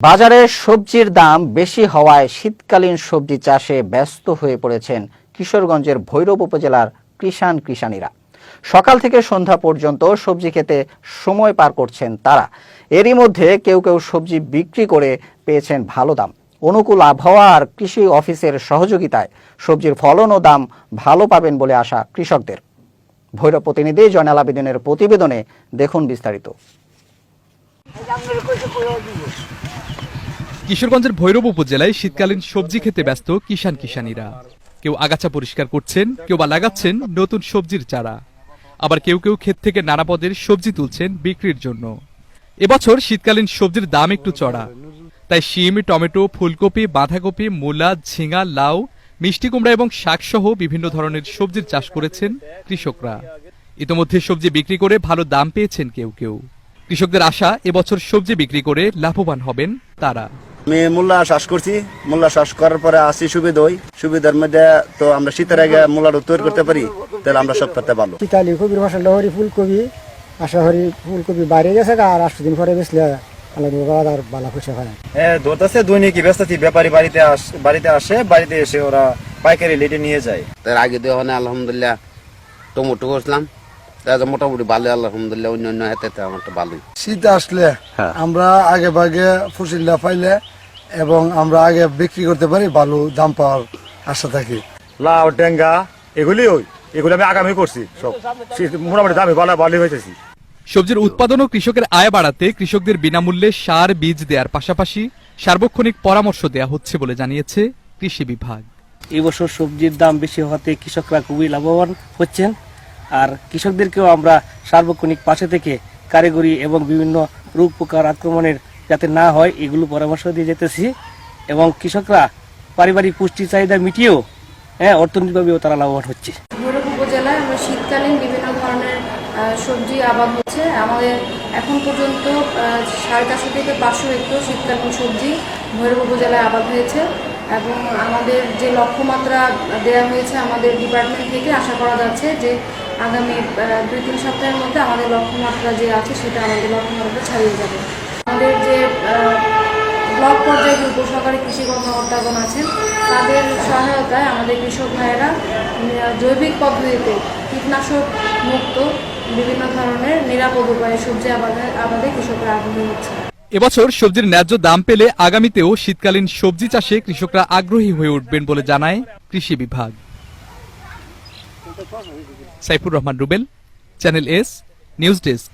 বাজারে সবজির দাম বেশি হওয়ায় শীতকালীন সবজি চাষে ব্যস্ত হয়ে পড়েছেন কিশোরগঞ্জের ভৈরব উপজেলার কৃষাণ কৃষানীরা সকাল থেকে সন্ধ্যা পর্যন্ত সবজি খেতে সময় পার করছেন তারা। এরই মধ্যে কেউ কেউ সবজি বিক্রি করে পেয়েছেন ভালো দাম। অনুকূল আবহাওয়া আর কৃষি অফিসের সহযোগিতায় সবজির ফলন ও দাম ভালো পাবেন বলে আশা কৃষকদের। ভৈরব প্রতিনিধি জয়নাল আবেদিনের প্রতিবেদনে দেখুন বিস্তারিত। কিশোরগঞ্জের ভৈরব উপজেলায় শীতকালীন সবজি খেতে ব্যস্ত কিষান কিষানীরা কেউ আগাছা পরিষ্কার করছেন, কেউ বা লাগাচ্ছেন নতুন সবজির চারা। আবার কেউ কেউ ক্ষেত থেকে নানা পদের সবজি তুলছেন বিক্রির জন্য। এবছর শীতকালীন সবজির দাম একটু চড়া। তাই শিম, টমেটো, ফুলকপি, বাঁধাকপি, মূলা, ঝিঙা, লাউ, মিষ্টি কুমড়া এবং শাকসহ বিভিন্ন ধরনের সবজির চাষ করেছেন কৃষকরা। ইতোমধ্যে সবজি বিক্রি করে ভালো দাম পেয়েছেন কেউ কেউ। কৃষকদের আশা, এবছর সবজি বিক্রি করে লাভবান হবেন তারা। আমি মূল্যা চাষ করছি। মূল্যা চাষ করার পরে আসি সুবিধা হই। সুবিধার মধ্যে তো আমরা শীতের আগে মূলাটা তৈরি করতে পারি তাহলে আমরা সব করতে ভালো শীতালি কবির ফসলটা হরি ফুলকপি আশা করি ফুলকপি বাইরে গেছে আর আটশো দিন পরে বেসলে ধরতেছে দৈনিকই ব্যস্ত ব্যাপারী বাড়িতে আস বাড়িতে আসে বাড়িতে এসে ওরা পাইকারি লেটে নিয়ে যায়। তার আগে দিয়ে আলহামদুলিল্লাহ টমেটো করছিলাম। মোটামুটি ভালো আলহামদুলিল্লাহ অন্য অন্য হাতে আমারটা ভালোই শীত আসলে আমরা আগে ভাগে ফসিলটা পাইলে এবং আমরা আগে বিক্রি করতে পারি ভালো দাম পাওয়ার আশা থাকি। লাউ টেঙ্গা এগুলি ওই এগুলি আমি আগামী করছি সব। মোটামুটি দামি ভালো ভালো হয়েছে সবজির উৎপাদন ও কৃষকের আয় বাড়াতে কৃষকদের বিনামূল্যে সার বীজ দেওয়ার পাশাপাশি সার্বক্ষণিক পরামর্শ দেওয়া হচ্ছে বলে জানিয়েছে কৃষি বিভাগ। এবছর সবজির দাম বেশি হওয়াতে কৃষকরা খুবই লাভবান হচ্ছেন। আর কৃষকদেরকেও আমরা সার্বক্ষণিক পাশে থেকে কারিগরি এবং বিভিন্ন রোগ পোকার আক্রমণের যাতে না হয়, এগুলো পরামর্শ দিয়ে যেতেছি। এবং কৃষকরা পারিবারিক পুষ্টি চাহিদা মিটিয়েও হ্যাঁ অর্থনৈতিকভাবেও তারা লাভবান হচ্ছে। ভৈরব উপজেলায় আমরা শীতকালীন বিভিন্ন ধরনের সবজি আবাদ হচ্ছে। আমাদের এখন পর্যন্ত সাড়ে চারশো থেকে পাঁচশো হেক্টর শীতকালীন সবজি ভৈরব উপজেলায় আবাদ হয়েছে। এবং আমাদের যে লক্ষ্যমাত্রা দেওয়া হয়েছে আমাদের ডিপার্টমেন্ট থেকে আশা করা যাচ্ছে যে আগামী দুই, তিন সপ্তাহের মধ্যে আমাদের লক্ষ্যমাত্রা যে আছে সেটা আমাদের লক্ষ্যমাত্রা ছাড়িয়ে যাবে। আমাদের যে ব্লক পর্যায়ে যে উপসহকারী কৃষি কর্মকর্তাগণ আছেন, তাদের সহায়তায় আমাদের কৃষক ভাইয়েরা জৈবিক পদ্ধতিতে কীটনাশক মুক্ত, বিভিন্ন ধরনের নিরাপদ উপায়ে সবজি আবাদে আবাদে কৃষকরা আগ্রহী হচ্ছে। এবছর সবজির ন্যায্য দাম পেলে আগামীতেও শীতকালীন সবজি চাষে কৃষকরা আগ্রহী হয়ে উঠবেন বলে জানায় কৃষি বিভাগ। Saifur Rahman Rubel channel S news desk